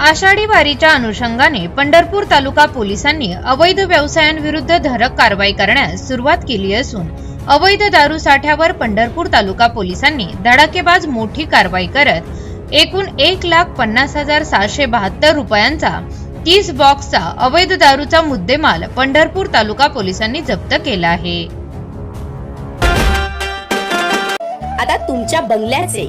आषाढी वारीच्या अनुषंगाने पंढरपूर तालुका पोलिसांनी अवैध व्यवसायांविरुद्ध धडक कारवाई करण्यास सुरुवात केली असून अवैध दारू साठ्यावर पंढरपूर तालुका पोलिसांनी धडाकेबाज मोठी कारवाई करत एकूण एक लाख पन्नास हजार सहाशे बहात्तर रुपयांचा तीस बॉक्सचा अवैध दारूचा मुद्देमाल पंढरपूर तालुका पोलिसांनी जप्त केला आहे. आता तुमच्या बंगल्याचे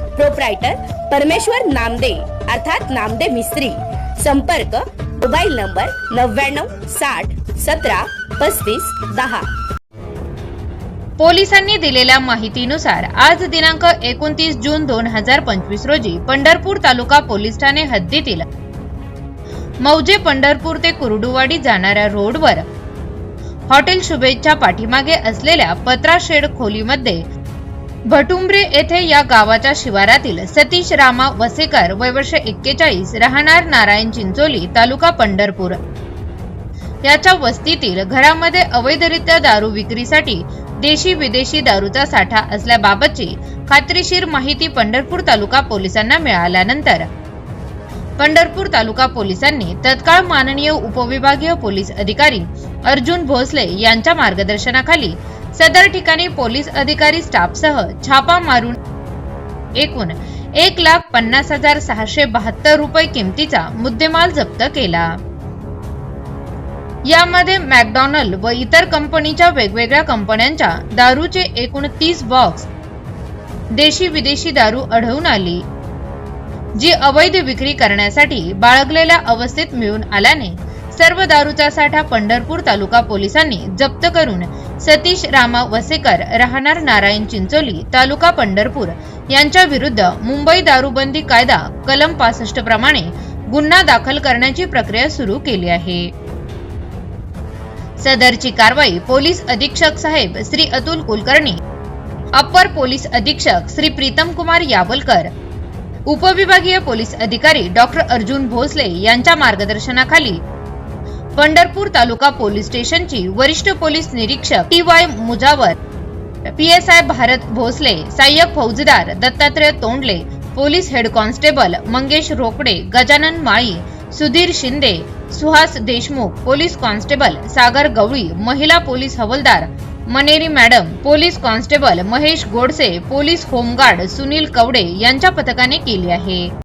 प्रोप्रायटर परमेश्वर नामदे अर्थात नामदे मिस्त्री. संपर्क मोबाईल नंबर नव्याण्णव साठ सतरा पस्तीस दहा. पोलिसांनी दिलेल्या माहितीनुसार आज दिनांक एकोणतीस जून दोन हजार पंचवीस रोजी पंढरपूर तालुका पोलीस ठाणे हद्दीतील मौजे पंढरपूर ते कुर्डुवाडी जाणाऱ्या रोडवर हॉटेल शुभेच्छा पाठीमागे असलेल्या पत्रा शेड खोलीमध्ये भटुंब्रे येथे या गावाच्या शिवारातील सतीश रामा वसेकर वय वर्ष एक्केचाळीस राहणार नारायण चिंचोली तालुका पंढरपूर. याच्या वस्तीतील घरामध्ये अवैधरित्या दारू विक्रीसाठी देशी विदेशी दारूचा साठा असल्याबाबतची खात्रीशीर माहिती पंढरपूर तालुका पोलिसांना मिळाल्यानंतर पंढरपूर तालुका पोलिसांनी तत्काळ माननीय उपविभागीय पोलीस अधिकारी अर्जुन भोसले यांच्या मार्गदर्शनाखाली सदर ठिकाणी पोलीस अधिकारी स्टाफसह छापा मारून एकूण एक लाख पन्नास हजार सहाशे बहात्तर रुपये किमतीचा मुद्देमाल जप्त केला. यामध्ये मॅकडॉनल्ड व इतर कंपनीच्या वेगवेगळ्या कंपन्यांच्या दारूचे एकूण तीस बॉक्स देशी विदेशी दारू आढळून आली जी अवैध विक्री करण्यासाठी बाळगलेल्या अवस्थेत मिळून आल्याने सर्व दारूचा साठा पंढरपूर तालुका पोलिसांनी जप्त करून सतीश रामा वसेकर राहणार नारायण चिंचोली तालुका पंढरपूर यांच्या विरुद्ध मुंबई दारूबंदी कायदा कलम पासष्ट प्रमाणे गुन्हा दाखल करण्याची प्रक्रिया सुरू केली आहे. सदरची कारवाई पोलीस अधीक्षक साहेब श्री अतुल कुलकर्णी अप्पर पोलीस अधीक्षक श्री प्रीतम कुमार यावलकर उपविभागीय पोलीस अधिकारी डॉक्टर अर्जुन भोसले यांच्या मार्गदर्शनाखाली पंढरपूर तालुका पोलीस स्टेशनची वरिष्ठ पोलीस निरीक्षक T Y Mujawar. P S I Bharat Bhosale सहाय्यक फौजदार Dattatray Tondale police head constable Mangesh Rokade Gajanan Mali Sudhir Shinde Suhas Deshmukh police constable Sagar Gawali महिला पोलीस हवलदार Maneri madam police constable Mahesh Godse police home guard Sunil Kawade यांच्या पथकाने केली आहे.